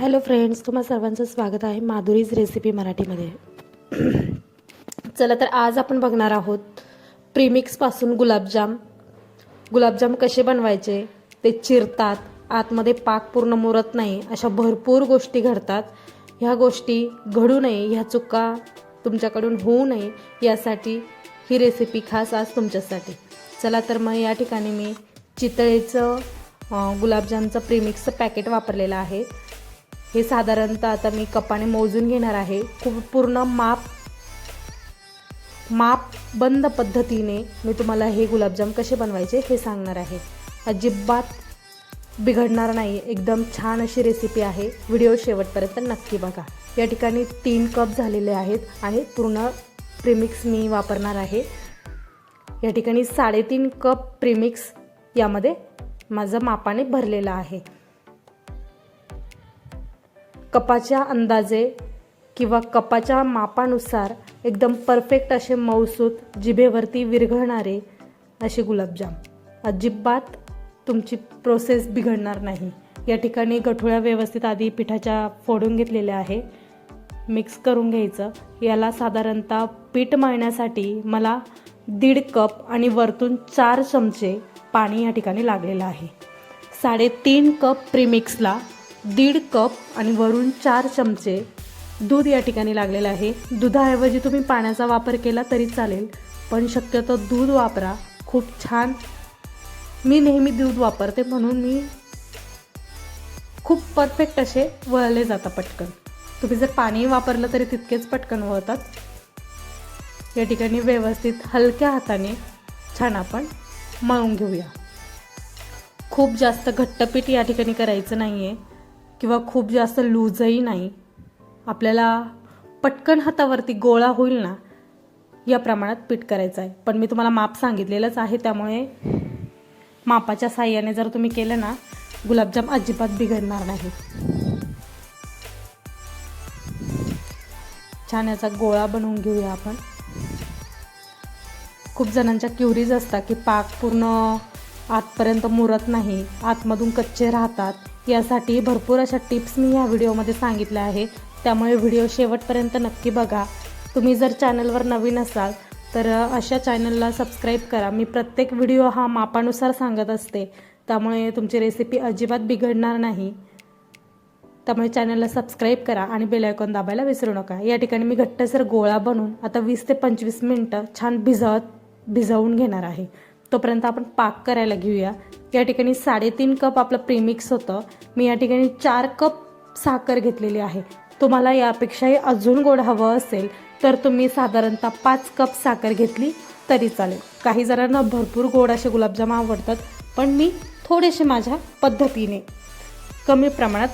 Hello friends तुम्हा सर्वांचं स्वागत आहे माधुरीज रेसिपी मराठीमध्ये. चला तर आज आपण बघणार आहोत प्रीमिक्सपासून गुलाबजाम. गुलाबजाम कसे बनवायचे? ते चिरतात आतमध्ये पाक पूर्ण मुरत नाही अशा भरपूर गोष्टी घडतात. ह्या गोष्टी घडू नये ह्या चुका तुमच्याकडून होऊ नये यासाठी ही रेसिपी खास आज तुमच्यासाठी. चला तर मग या ठिकाणी मी चितळेचं गुलाबजामचं प्रीमिक्सचं पॅकेट वापरलेलं आहे. हे साधारणतः आता मी कपाने मोजून घेणार आहे. खूप पूर्ण माप माप बंद पद्धतीने मी तुम्हाला हे गुलाबजाम कसे बनवायचे हे सांगणार आहे. अजिबात बिघडणार नाही. एकदम छान अशी रेसिपी आहे. व्हिडिओ शेवटपर्यंत नक्की बघा. या ठिकाणी तीन कप झालेले आहेत आणि पूर्ण प्रिमिक्स मी वापरणार आहे. या ठिकाणी साडेतीन कप प्रिमिक्स यामध्ये माझं मापाने भरलेलं आहे. कपाच्या अंदाजे किंवा कपाच्या मापानुसार एकदम परफेक्ट असे मऊसूत जिभेवरती विरघळणारे असे गुलाबजाम. अजिबात तुमची प्रोसेस बिघडणार नाही. या ठिकाणी गठोळ्या व्यवस्थित आधी पिठाच्या फोडून घेतलेल्या आहे. मिक्स करून घ्यायचं. याला साधारणतः पीठ मळण्यासाठी मला दीड कप आणि वरतून चार चमचे पाणी या ठिकाणी लागलेलं आहे. साडेतीन कप प्रीमिक्सला दीड कप आणि वरून चार चमचे दूध या ठिकाणी लागलेलं आहे. दुधाऐवजी तुम्ही पाण्याचा वापर केला तरी चालेल पण शक्यतो दूध वापरा. खूप छान. मी नेहमी दूध वापरते म्हणून मी खूप परफेक्ट असे वळले जातात पटकन. तुम्ही जर पाणी वापरलं तरी तितकेच पटकन वळतात. या ठिकाणी व्यवस्थित हलक्या हाताने छान आपण मळून घेऊया. खूप जास्त घट्टपीठ या ठिकाणी करायचं नाही आहे किंवा खूप जास्त लूजही नाही. आपल्याला पटकन हातावरती गोळा होईल ना या प्रमाणात पीठ करायचं आहे. पण मी तुम्हाला माप सांगितलेलंच आहे त्यामुळे मापाच्या साह्याने जर तुम्ही केलं ना गुलाबजाम अजिबात बिघडणार नाही. छान याचा गोळा बनवून घेऊया आपण. खूप जणांच्या क्युरीज असतात की पाक पूर्ण आतपर्यंत मुरत नाही आतमधून कच्चे राहतात. यासाठी भरपूर अशा टिप्स मी ह्या व्हिडिओमध्ये सांगितल्या आहे. त्यामुळे व्हिडिओ शेवटपर्यंत नक्की बघा. तुम्ही जर चॅनलवर नवीन असाल तर अशा चॅनलला सबस्क्राईब करा. मी प्रत्येक व्हिडिओ हा मापानुसार सांगत असते. त्यामुळे तुमची रेसिपी अजिबात बिघडणार नाही. त्यामुळे चॅनलला सबस्क्राईब करा आणि बेलायकॉन दाबायला विसरू नका. या ठिकाणी मी घट्टसर गोळा बनवून आता वीस ते पंचवीस मिनटं छान भिजवत भिजवून घेणार आहे. तोपर्यंत आपण पाक करायला घेऊया. या ठिकाणी साडेतीन कप आपलं प्रीमिक्स होतं. मी या ठिकाणी चार कप साखर घेतलेली आहे. तुम्हाला यापेक्षाही अजून गोड हवं असेल तर तुम्ही साधारणतः पाच कप साखर घेतली तरी चालेल. काही जणांना भरपूर गोड असे गुलाबजाम आवडतात पण मी थोडेसे माझ्या पद्धतीने कमी प्रमाणात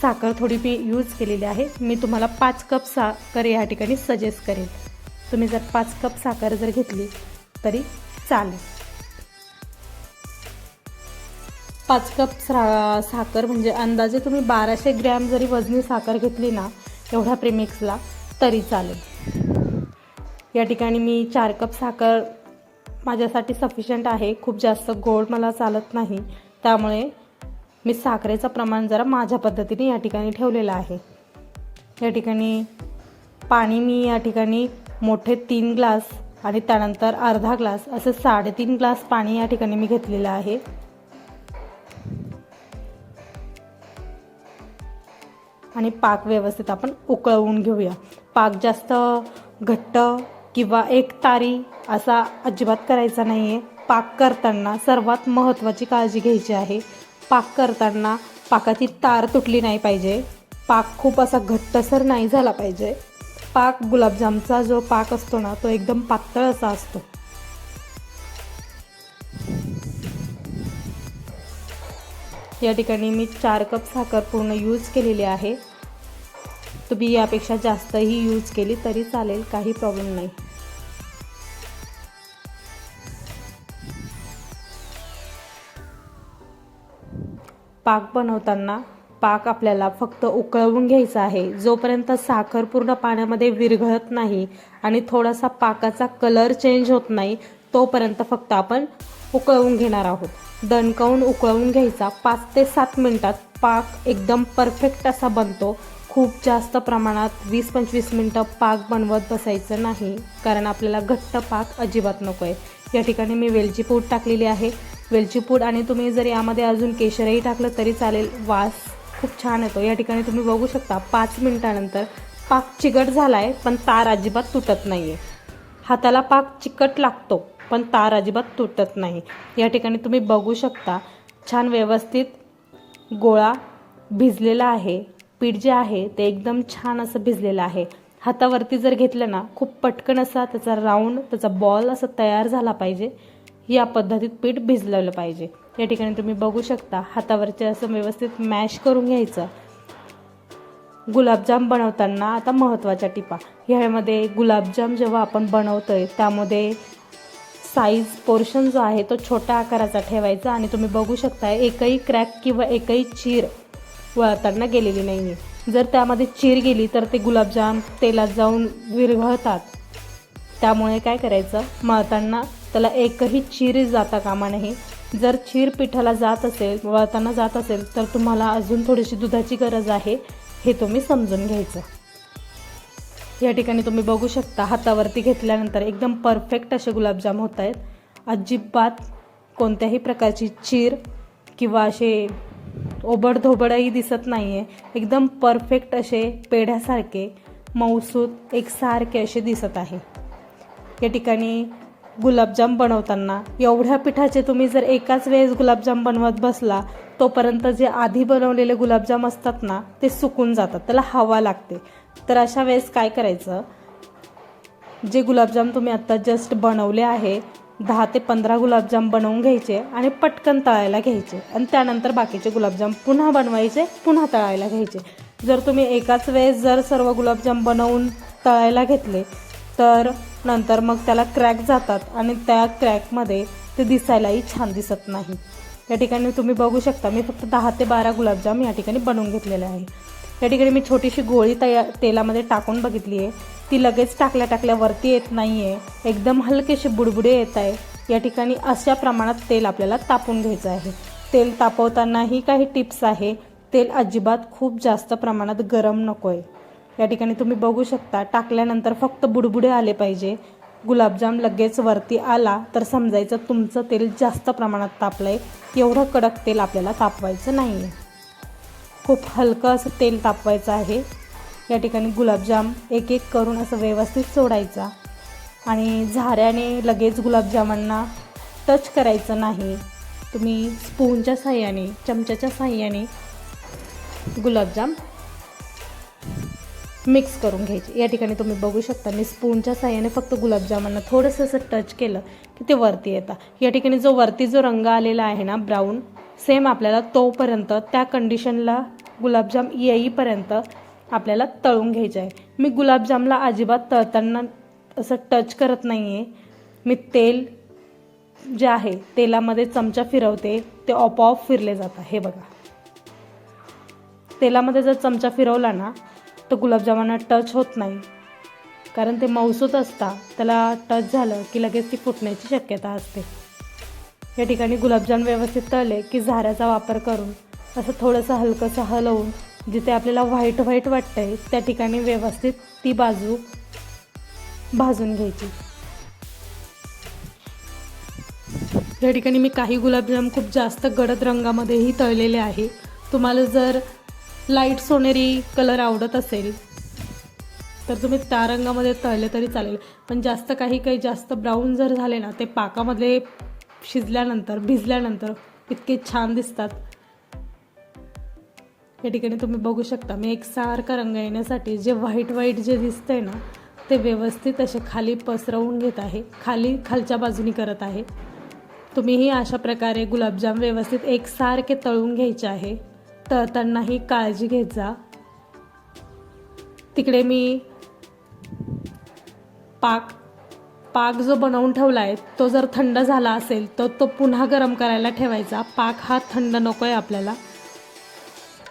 साखर थोडी मी यूज केलेली आहे. मी तुम्हाला पाच कप साखर या ठिकाणी सजेस्ट करेन. तुम्ही जर पाच कप साखर जर घेतली तरी चालेल. पाच कप सा साखर म्हणजे अंदाजे तुम्ही बाराशे ग्रॅम जरी वजनी साखर घेतली ना एवढ्या प्रेमिक्सला तरी चालेल. या ठिकाणी मी चार कप साखर माझ्यासाठी सफिशियंट आहे. खूप जास्त गोड मला चालत नाही. त्यामुळे मी साखरेचं प्रमाण जरा माझ्या पद्धतीने या ठिकाणी ठेवलेलं आहे. या ठिकाणी पाणी मी या ठिकाणी मोठे तीन ग्लास आणि त्यानंतर अर्धा ग्लास असं साडेतीन ग्लास पाणी या ठिकाणी मी घेतलेलं आहे. आणि पाक व्यवस्थित आपण उकळवून घेऊया. पाक जास्त घट्ट किंवा एक तारी असा अजिबात करायचा नाही आहे पाक करताना सर्वात महत्त्वाची काळजी घ्यायची आहे. पाक करताना पाकाची तार तुटली नाही पाहिजे. पाक खूप असा घट्टसर नाही झाला पाहिजे. पाक गुलाबजामचा जो पाक असतो ना तो एकदम पातळ असा असतो. या ठिकाणी मी चार कप साखर पूर्ण यूज केलेली आहे. तुम्ही यापेक्षा जास्तही यूज केली तरी चालेल काही प्रॉब्लेम नाही. पाक बनवताना पाक आपल्याला फक्त उकळवून घ्यायचा आहे. जोपर्यंत साखर पूर्ण पाण्यामध्ये विरघळत नाही आणि थोडासा पाकाचा कलर चेंज होत नाही तोपर्यंत फक्त आपण उकळवून घेणार आहोत. दणकवून उकळवून घ्यायचा पाच ते सात मिनटात पाक एकदम परफेक्ट असा बनतो. खूप जास्त प्रमाणात वीस पंचवीस मिनटं पाक बनवत बसायचं नाही कारण आपल्याला घट्ट पाक अजिबात नको आहे या ठिकाणी मी वेलची पूड टाकलेली आहे. वेलची पूड आणि तुम्ही जर यामध्ये अजून केशरही टाकलं तरी चालेल. वास खूप छान येतो. या ठिकाणी तुम्ही बघू शकता पाच मिनटानंतर पाक चिकट झाला आहे पण तार अजिबात तुटत नाही आहे हाताला पाक चिकट लागतो पण तार अजिबात तुटत नाही. या ठिकाणी तुम्ही बघू शकता छान व्यवस्थित गोळा भिजलेला आहे. पीठ जे आहे ते एकदम छान असं भिजलेलं आहे. हातावरती जर घेतलं ना खूप पटकन असा त्याचा राऊंड त्याचा बॉल असं तयार झाला पाहिजे. या पद्धतीत पीठ भिजलेलं पाहिजे. या ठिकाणी तुम्ही बघू शकता हातावरचे असं व्यवस्थित मॅश करून घ्यायचं. गुलाबजाम बनवताना आता महत्त्वाच्या टिपा. ह्यामध्ये गुलाबजाम जेव्हा आपण बनवतो आहे त्यामध्ये साईज पोर्शन जो आहे तो छोट्या आकाराचा ठेवायचा आणि तुम्ही बघू शकता एकही क्रॅक किंवा एकही चीर वळताना गेलेली नाही आहे जर त्यामध्ये चीर गेली तर ते गुलाबजाम तेलात जाऊन विरघळतात. त्यामुळे काय करायचं? मळताना त्याला एकही चीर जाता कामा नाही जर चीर पिठाला जात असेल वळताना जात असेल तर तुम्हाला अजून थोडीशी दुधाची गरज आहे हे तुम्ही समजून घ्यायचं. या ठिकाणी तुम्ही बघू शकता हातावरती घेतल्यानंतर एकदम परफेक्ट असे गुलाबजाम होत आहेत अजिबात कोणत्याही प्रकारची चीर किंवा असे ओबडधोबडही दिसत नाही आहे एकदम परफेक्ट असे पेढ्यासारखे मऊसूत एकसारखे असे दिसत आहे. या ठिकाणी गुलाबजाम बनवताना. एवढ्या पिठाचे तुम्ही जर एकाच वेळेस गुलाबजाम बनवत बसला तोपर्यंत जे आधी बनवलेले गुलाबजाम असतात ना ते सुकून जातात. त्याला हवा लागते. तर अशा वेळेस काय करायचं? जे गुलाबजाम तुम्ही आत्ता जस्ट बनवले आहे दहा ते पंधरा गुलाबजाम बनवून घ्यायचे आणि पटकन तळायला घ्यायचे. आणि त्यानंतर बाकीचे गुलाबजाम पुन्हा बनवायचे पुन्हा तळायला घ्यायचे. जर तुम्ही एकाच वेळेस जर सर्व गुलाबजाम बनवून तळायला घेतले तर नंतर मग त्याला क्रॅक जातात आणि त्या क्रॅकमध्ये ते दिसायलाही छान दिसत नाही. या ठिकाणी तुम्ही बघू शकता मी फक्त दहा ते बारा गुलाबजाम या ठिकाणी बनवून घेतलेले आहे. या ठिकाणी मी छोटीशी गोळी तया तेलामध्ये टाकून बघितली आहे. ती लगेच टाकल्या टाकल्या वरती येत नाही आहे एकदम हलकेसे बुडबुडे येत आहे. या ठिकाणी अशा प्रमाणात तेल आपल्याला तापून घ्यायचं आहे. तेल तापवतानाही काही टिप्स आहे. तेल अजिबात खूप जास्त प्रमाणात गरम नको आहे या ठिकाणी तुम्ही बघू शकता टाकल्यानंतर फक्त बुडबुडे आले पाहिजे. गुलाबजाम लगेच वरती आला तर समजायचं तुमचं तेल जास्त प्रमाणात तापलं आहे एवढं कडक तेल आपल्याला तापवायचं नाही आहे खूप हलकं असं तेल तापवायचं आहे. या ठिकाणी गुलाबजाम एक एक करून असं व्यवस्थित सोडायचा. आणि झाऱ्याने लगेच गुलाबजामांना टच करायचं नाही. तुम्ही स्पूनच्या साह्याने चमच्याच्या साह्याने गुलाबजाम मिक्स करून घ्यायची. या ठिकाणी तुम्ही बघू शकता मी स्पूनच्या साह्याने फक्त गुलाबजामांना थोडंसं असं टच केलं की ते वरती येतात या ठिकाणी जो वरती जो रंग आलेला आहे ना ब्राऊन सेम आपल्याला तोपर्यंत त्या कंडिशनला गुलाबजाम येईपर्यंत आपल्याला तळून घ्यायचं आहे. मी गुलाबजामला अजिबात तळताना असं टच करत नाही आहे मी तेल जे आहे तेलामध्ये चमचा फिरवते ते ऑपऑफ फिरले जातात. हे बघा. तेलामध्ये जर चमचा फिरवला ना तर गुलाबजामांना टच होत नाही. कारण ते मौसूत असता त्याला टच झालं की लगेच ती फुटण्याची शक्यता असते. या ठिकाणी गुलाबजाम व्यवस्थित तळले की झाऱ्याचा वापर करून असं थोडंसं हलकंसं हलवून जिथे आपल्याला व्हाईट व्हाईट वाटतंय त्या ठिकाणी व्यवस्थित ती बाजू भाजून घ्यायची. या ठिकाणी मी काही गुलाबजाम खूप जास्त गडद रंगामध्येही तळलेले आहे. तुम्हाला जर लाइट सोनेरी कलर आवडत असेल तर तुम्ही त्या रंगामध्ये तळले तरी चालेल. पण जास्त काही काही जास्त ब्राऊन जर झाले ना ते पाकामध्ये शिजल्यानंतर भिजल्यानंतर इतके छान दिसतात. या ठिकाणी तुम्ही बघू शकता मी एक सारखा रंग येण्यासाठी जे व्हाईट व्हाईट जे दिसतंय ना ते व्यवस्थित असे खाली पसरवून घेत आहे. खाली खालच्या बाजूनी करत आहे. तुम्हीही अशा प्रकारे गुलाबजाम व्यवस्थित एकसारखे तळून घ्यायचे आहे. तळतानाही काळजी घेत जा तिकडे मी पाक पाक जो बनवून ठेवला आहे तो जर थंड झाला असेल तर तो पुन्हा गरम करायला ठेवायचा. पाक हा थंड नको आहे आपल्याला.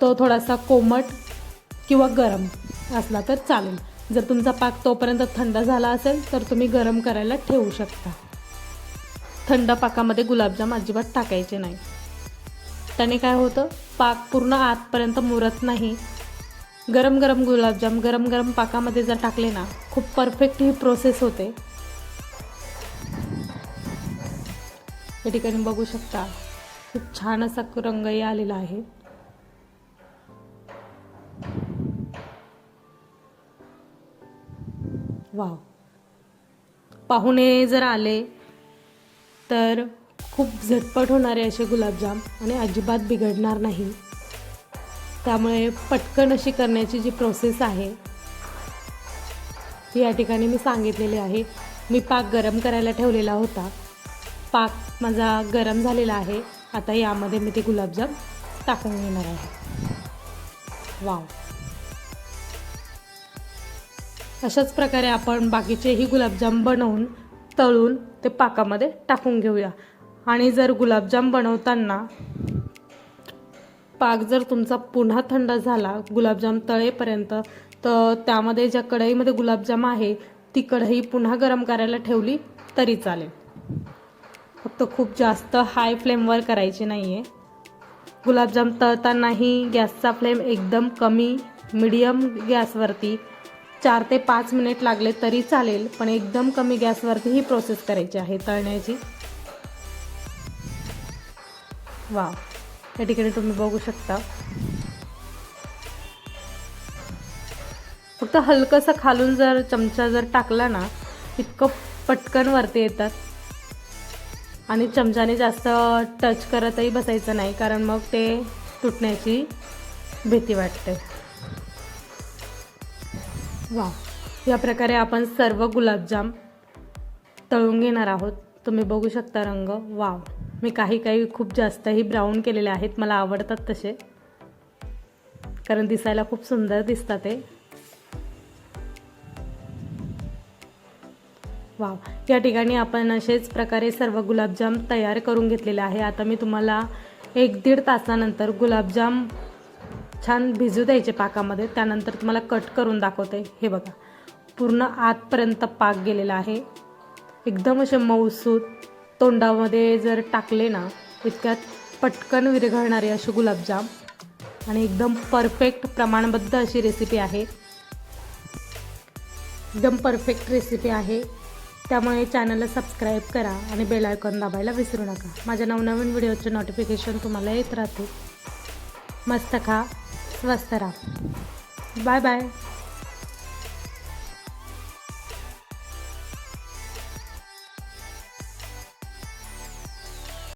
तो थोडासा कोमट किंवा गरम असला तर चालेल. जर तुमचा पाक तोपर्यंत थंड झाला असेल तर तुम्ही गरम करायला ठेवू शकता. थंड पाकामध्ये गुलाबजाम अजिबात टाकायचे नाही. त्याने काय होतं? पाक पूर्ण आतपर्यंत मुरत नाही. गरम गरम गुलाबजाम गरम गरम पाकामध्ये जर टाकले ना खूप परफेक्ट ही प्रोसेस होते. या ठिकाणी बघू शकता खूप छान असा रंगही आलेला आहे. वाव. पाहुणे जर आले तर खूप झटपट होणारे असे गुलाबजाम आणि अजिबात बिघडणार नाही. त्यामुळे पटकन अशी करण्याची जी प्रोसेस आहे ती या ठिकाणी मी सांगितलेली आहे. मी पाक गरम करायला ठेवलेला होता. पाक माझा गरम झालेला आहे. आता यामध्ये मी ते गुलाबजाम टाकून घेणार आहे. वाव. अशाच प्रकारे आपण बाकीचेही गुलाबजाम बनवून तळून ते पाकामध्ये टाकून घेऊया. आणि जर गुलाबजाम बनवताना पाक जर तुमचा पुन्हा थंड झाला गुलाबजाम तळेपर्यंत तर त्यामध्ये ज्या कढईमध्ये गुलाबजाम आहे ती कढई पुन्हा गरम करायला ठेवली तरी चालेल. फक्त खूप जास्त हाय फ्लेमवर करायची नाही आहे गुलाबजाम तळतानाही गॅसचा फ्लेम एकदम कमी मिडियम गॅसवरती चार ते पाच मिनिट लागले तरी चालेल पण एकदम कमी गॅसवरती ही प्रोसेस करायची आहे तळण्याची. वा या ठिकाणी तुम्ही बघू शकता. फक्त हलकंसं खालून जर चमचा जर टाकला ना इतकं पटकन वरती येतात. आणि चमच्याने जास्त टच करतही बसायचं नाही कारण मग ते तुटण्याची भीती वाटते. वा या प्रकारे आपण सर्व गुलाबजाम तळून घेणार आहोत. तुम्ही बघू शकता रंग. वाव मी काही काही खूप जास्तही ब्राऊन केलेले आहेत. मला आवडतात तसे. कारण दिसायला खूप सुंदर दिसतात ते. वाव या ठिकाणी आपण असेच प्रकारे सर्व गुलाबजाम तयार करून घेतलेले आहे. आता मी तुम्हाला एक दीड तासानंतर गुलाबजाम छान भिजू द्यायचे पाकामध्ये. त्यानंतर तुम्हाला कट करून दाखवते. हे बघा. पूर्ण आतपर्यंत पाक गेलेला आहे. एकदम असे मऊसूत तोंडामध्ये जर टाकले ना इतक्यात पटकन विरघळणारे असे गुलाबजाम. आणि एकदम परफेक्ट प्रमाणबद्ध अशी रेसिपी आहे. एकदम परफेक्ट रेसिपी आहे. त्यामुळे चॅनलला सबस्क्राईब करा आणि बेल आयकॉन दाबायला विसरू नका. माझ्या नवनवीन व्हिडिओचे नोटिफिकेशन तुम्हाला येत राहते मस्त खा स्वस्त राहा. Bye bye